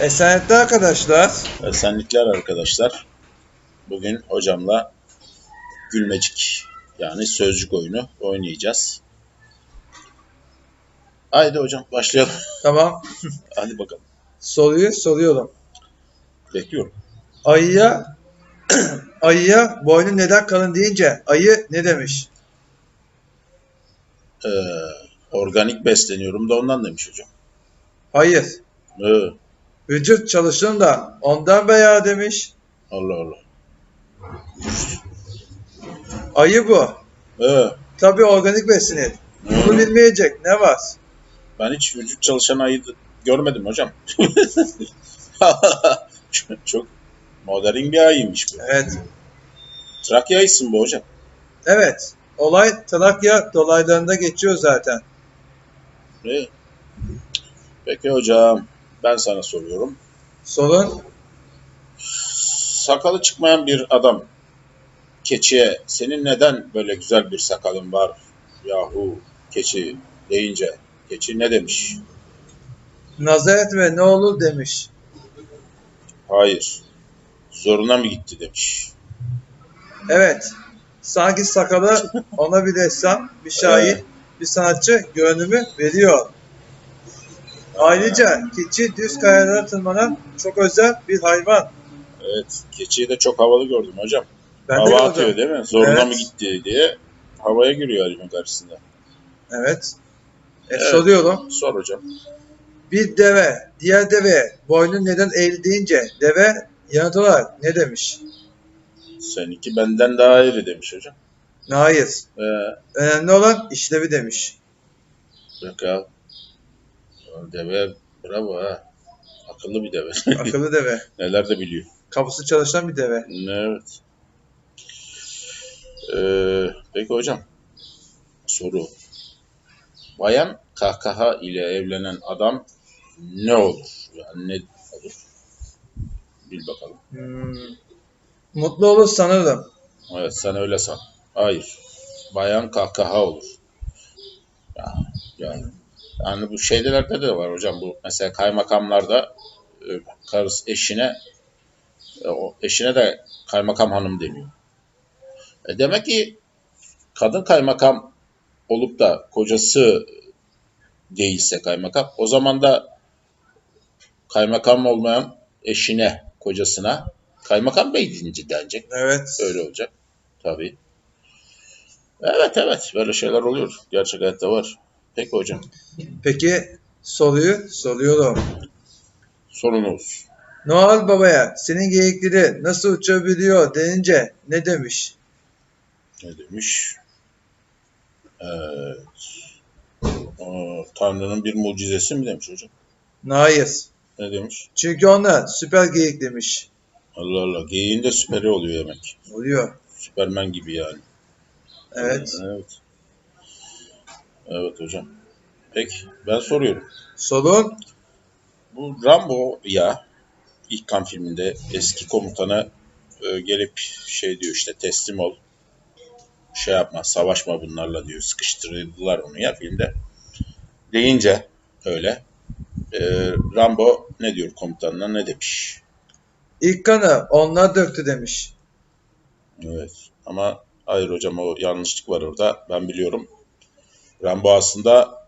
Esenlikli arkadaşlar. Esenlikler arkadaşlar. Bugün hocamla gülmecik yani sözcük oyunu oynayacağız. Haydi hocam başlayalım. Tamam. Hadi bakalım. Soruyu soruyorum. Bekliyorum. Ayıya ayıya boynu neden kalın deyince ayı ne demiş? Ee, organik besleniyorum da ondan demiş hocam. Hayır. Ee, Vücut çalışın da ondan veya demiş. Allah Allah. Ayı bu. Ee, Tabii organik beslenir. Bunu bilmeyecek ne var? ben hiç vücut çalışan ayı görmedim hocam. çok, çok modern bir ayıymış bu. Evet. Trakya ayısın bu hocam. Evet. Olay Trakya dolaylarında geçiyor zaten. Ee, peki hocam ben sana soruyorum. Sorun sakalı çıkmayan bir adam keçiye senin neden böyle güzel bir sakalın var yahu keçi deyince keçi ne demiş? Nazaret ve ne olur demiş. Hayır. Zoruna mı gitti demiş. Evet. Sanki sakalı ona bir ressam, bir şair, bir sanatçı görünümü veriyor. Ayrıca keçi düz kayalara tırmanan çok özel bir hayvan. Evet. Keçiyi de çok havalı gördüm hocam. Ben de Hava gördüm. atıyor değil mi? Zoruna Evet. mı gitti diye havaya giriyor halimin karşısında. Evet. E, Evet. Soruyorum. Sor hocam. Bir deve diğer deveye boynu neden eğri deyince deve yanıt olarak ne demiş? Seninki benden daha iri demiş hocam. Hayır. Ee, Önemli olan işlevi demiş. ya. Deve bravo ha. Akıllı bir deve. Akıllı deve. Neler de biliyor. Kafası çalışan bir deve. Evet. Ee, peki hocam. Soru. Bayan kahkaha ile evlenen adam ne olur? Yani ne olur? Bil bakalım. Hmm. Mutlu olur sanırım. Evet sen öyle san. Hayır. Bayan kahkaha olur. Ya, yani, yani bu şeylerde de var hocam bu mesela kaymakamlarda e, karısı eşine e, eşine de kaymakam hanım deniyor. E demek ki kadın kaymakam olup da kocası değilse kaymakam o zaman da kaymakam olmayan eşine kocasına kaymakam bey deyince denecek. Evet. Öyle olacak. Tabii. Evet evet böyle şeyler oluyor. Gerçek hayatta var. Peki hocam. Peki soruyu soruyorum. Sorunuz. Noel Baba'ya senin geyikleri nasıl uçabiliyor denince ne demiş? Ne demiş? Evet. Aa, Tanrı'nın bir mucizesi mi demiş hocam? Hayır. Ne demiş? Çünkü ona süper geyik demiş. Allah Allah. Geyiğin de süperi oluyor demek. Oluyor. Süpermen gibi yani. Evet. Evet. Evet hocam. Peki ben soruyorum. Sorun Bu Rambo ya ilk kan filminde eski komutana e, gelip şey diyor işte teslim ol. Şey yapma, savaşma bunlarla diyor. Sıkıştırdılar onu ya filmde. Deyince öyle. e, Rambo ne diyor komutanına ne demiş? ilk kanı onlar döktü demiş. Evet. Ama hayır hocam o yanlışlık var orada. Ben biliyorum. Rambo aslında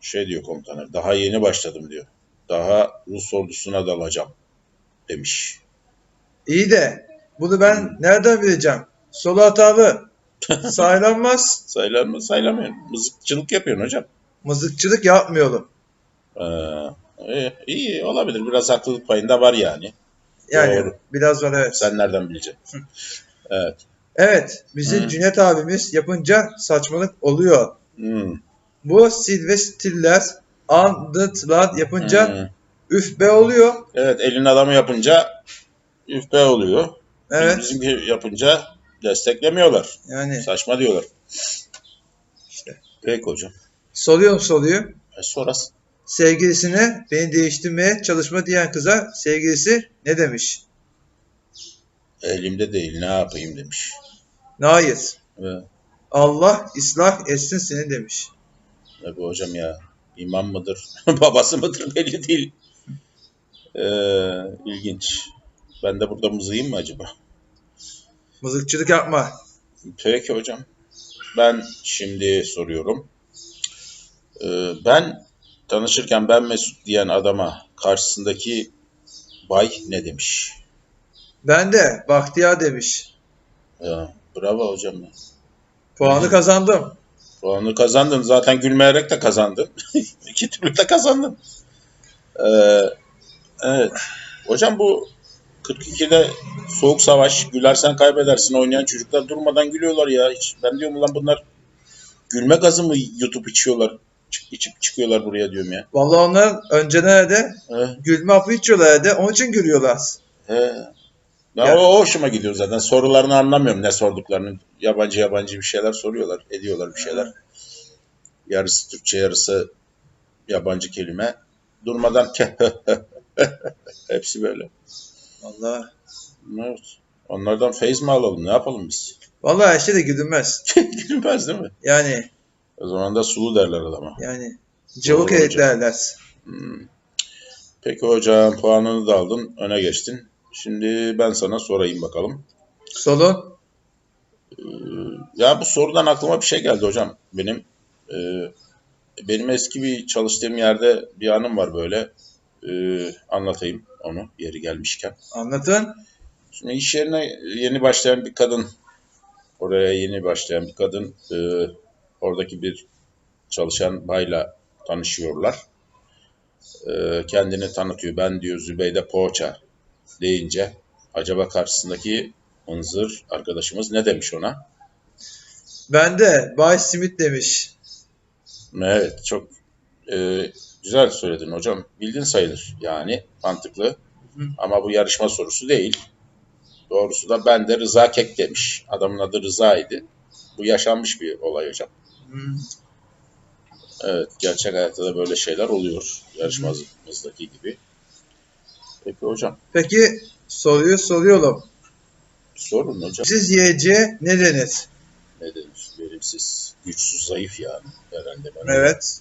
şey diyor komutana. Daha yeni başladım diyor. Daha Rus ordusuna dalacağım demiş. İyi de bunu ben nereden bileceğim? Solu hatalı. Saylanmaz. Sayılar mı? Sayılamıyorum. Mızıkçılık yapıyorsun hocam. Mızıkçılık yapmıyorum. Ee, iyi, iyi olabilir. Biraz haklılık payında var yani. Yani Doğru. biraz var evet. Sen nereden bileceksin? evet. Evet, bizim Hı. Cüneyt abimiz yapınca saçmalık oluyor. Hmm, Bu Silvestiller, Andıtlar yapınca hmm. üf be oluyor. Evet elin adamı yapınca üfbe oluyor. Evet, Bizimki yapınca desteklemiyorlar. yani Saçma diyorlar. işte. Peki hocam. Soruyorum soruyu. E, sonrası. Sevgilisine beni değiştirmeye çalışma diyen kıza sevgilisi ne demiş? Elimde değil ne yapayım demiş. Hayır. Ve, Allah ıslah etsin seni demiş. bu hocam ya imam mıdır babası mıdır belli değil. Ee, ilginç. Ben de burada mızıyım mı acaba? Mızıkçılık yapma. Peki hocam. Ben şimdi soruyorum. Ee, ben tanışırken ben Mesut diyen adama karşısındaki bay ne demiş? Ben de Bahtiyar demiş. Ya, bravo hocam. Puanı kazandım. Puanı kazandın. Zaten gülmeyerek de kazandın. İki türlü de kazandın. Ee, evet. Hocam bu 42'de Soğuk Savaş, gülersen kaybedersin oynayan çocuklar durmadan gülüyorlar ya. Hiç, ben diyorum ulan bunlar gülme gazı mı yutup içiyorlar? Çık, içip çıkıyorlar buraya diyorum ya. Vallahi onlar önceden de He, gülme hapı içiyorlar de onun için gülüyorlar. he. Ya Ya- o, hoşuma gidiyor zaten. Sorularını anlamıyorum ne sorduklarını. Yabancı yabancı bir şeyler soruyorlar, ediyorlar bir şeyler. Yarısı Türkçe, yarısı yabancı kelime. Durmadan hepsi böyle. Vallahi. Evet. Onlardan feyz mi alalım? Ne yapalım biz? Vallahi her şey de gülünmez. Gülmez değil mi? Yani O zaman da sulu derler adama. yani cıvık editlerler. Hmm. Peki hocam puanını da aldın, öne geçtin. Şimdi ben sana sorayım bakalım. Solun. Ya bu sorudan aklıma bir şey geldi hocam. Benim e, benim eski bir çalıştığım yerde bir anım var böyle. E, anlatayım onu yeri gelmişken. Anlatın. Şimdi iş yerine yeni başlayan bir kadın, oraya yeni başlayan bir kadın, e, oradaki bir çalışan bayla tanışıyorlar. E, kendini tanıtıyor. Ben diyor Zübeyde Poğaça deyince acaba karşısındaki hınzır arkadaşımız ne demiş ona? Ben de Bay Smith demiş. Evet, çok e, güzel söyledin hocam. Bildin sayılır yani mantıklı. Hı. Ama bu yarışma sorusu değil. Doğrusu da ben de Rıza Kek demiş. Adamın adı Rıza'ydı. Bu yaşanmış bir olay hocam. Hmm. Evet, gerçek hayatta da böyle şeyler oluyor. Yarışmamızdaki gibi. Peki hocam, Peki soruyu soruyorum. sorun hocam. Siz YC ne denir? Ne denir? Verimsiz, güçsüz, zayıf yani herhalde. Ben Evet.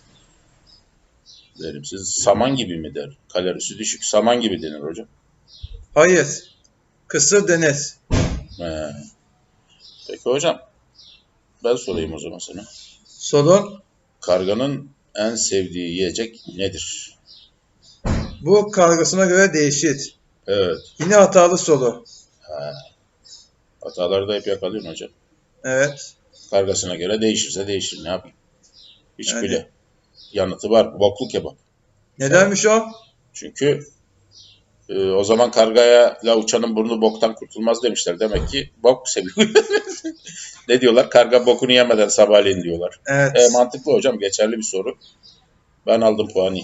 Verimsiz, saman gibi mi der? Kalorisi düşük, saman gibi denir hocam. Hayır. Kısır denir. He. Peki hocam, ben sorayım o zaman sana. Sorun. Karganın en sevdiği yiyecek nedir? Bu kargasına göre değişir. Evet, Yine hatalı soru. hataları da hep yakalıyorsun hocam. Evet. Kargasına göre değişirse değişir, ne yapayım? Hiç Yani- bile. Yanıtı var, boklu kebap. Nedenmiş o? Çünkü e, o zaman kargaya la uçanın burnu boktan kurtulmaz demişler. Demek ki bok seviyor. ne diyorlar? Karga bokunu yemeden sabahleyin diyorlar. Evet. E, mantıklı hocam, geçerli bir soru. Ben aldım puanı.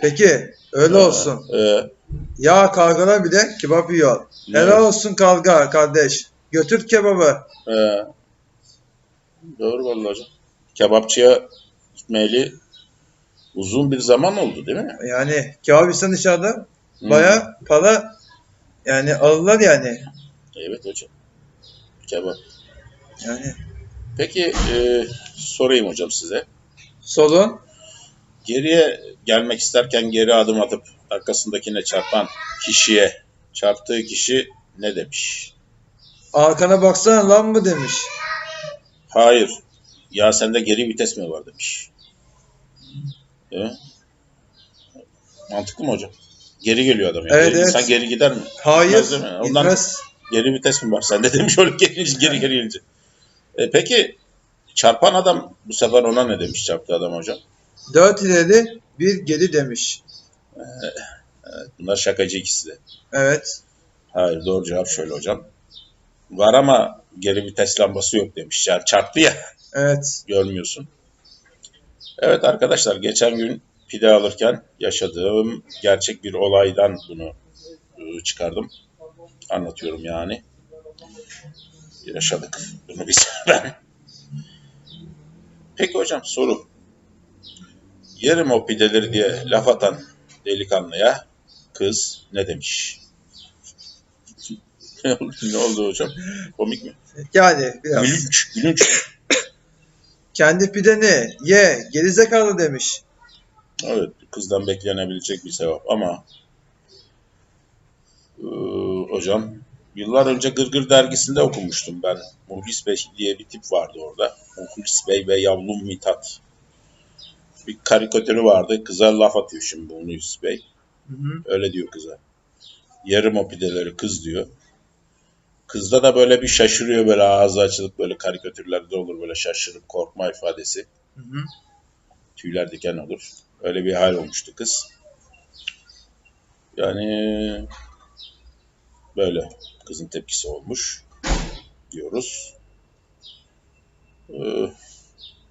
Peki öyle olsun. E, Ya kargalar bile kebap yiyor. Helal olsun karga kardeş. Götür kebabı. e, doğru vallahi hocam. Kebapçıya gitmeyeli uzun bir zaman oldu değil mi? Yani kebap insan dışarıda Hı. baya para yani alırlar yani. Evet hocam. Kebap. Yani Peki e, sorayım hocam size. solun Geriye gelmek isterken geri adım atıp arkasındakine çarpan kişiye çarptığı kişi ne demiş? arkana baksana lan mı demiş. Hayır. Ya sende geri vites mi var demiş. Değil mi? Mantıklı mı hocam? Geri geliyor adam. Yani. Evet, geri, evet. İnsan geri gider mi? Hayır Gitmez değil mi? Ondan- gitmez. Geri vites mi var sende demiş. Öyle geri geri, geri gelince. E, peki çarpan adam bu sefer ona ne demiş çarptı adam hocam? Dört ileri bir geri demiş. Bunlar şakacı ikisi de. Evet. Hayır doğru cevap şöyle hocam. Var ama geri vites lambası yok demiş. Yani çarptı ya Evet. görmüyorsun. Evet arkadaşlar geçen gün pide alırken yaşadığım gerçek bir olaydan bunu e, çıkardım. Anlatıyorum yani. Yaşadık bunu biz. Peki hocam soru. Yerim o pideleri diye laf atan delikanlıya kız ne demiş? ne oldu hocam? Komik mi? Yani biraz. Gülünç, gülünç. Kendi pideni ye gerizekalı demiş. Evet, kızdan beklenebilecek bir sevap ama Ee, hocam yıllar önce Gırgır dergisinde okumuştum ben. Muhlis Bey diye bir tip vardı orada. Muhlis Bey ve Yavlum Mithat. Bir karikatürü vardı. Kıza laf atıyor şimdi bu Muhlis Bey. Hı hı. Öyle diyor kıza. Yarım o pideleri kız diyor. Kızda da böyle bir şaşırıyor böyle ağzı açılıp böyle karikatürlerde olur böyle şaşırıp korkma ifadesi. Hı hı. Tüyler diken olur. Öyle bir hal olmuştu kız. Yani böyle kızın tepkisi olmuş diyoruz. Ee,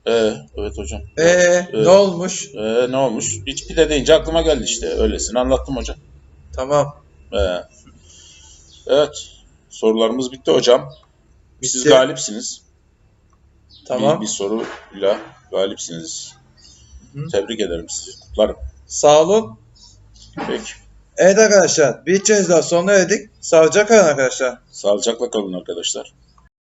e, evet hocam. Ee, ne olmuş? Ee, ne olmuş? Hiç pide deyince aklıma geldi işte. Öylesini anlattım hocam. Tamam. Ee, evet. Sorularımız bitti hocam. Siz Bitti. galipsiniz. Tamam. Bir, bir soruyla galipsiniz. Hı. Tebrik ederim sizi. Kutlarım. Sağ olun. Peki. Evet arkadaşlar. Bir içeceğiz daha sonuna erdik. Sağlıcakla kalın arkadaşlar. Sağlıcakla kalın arkadaşlar.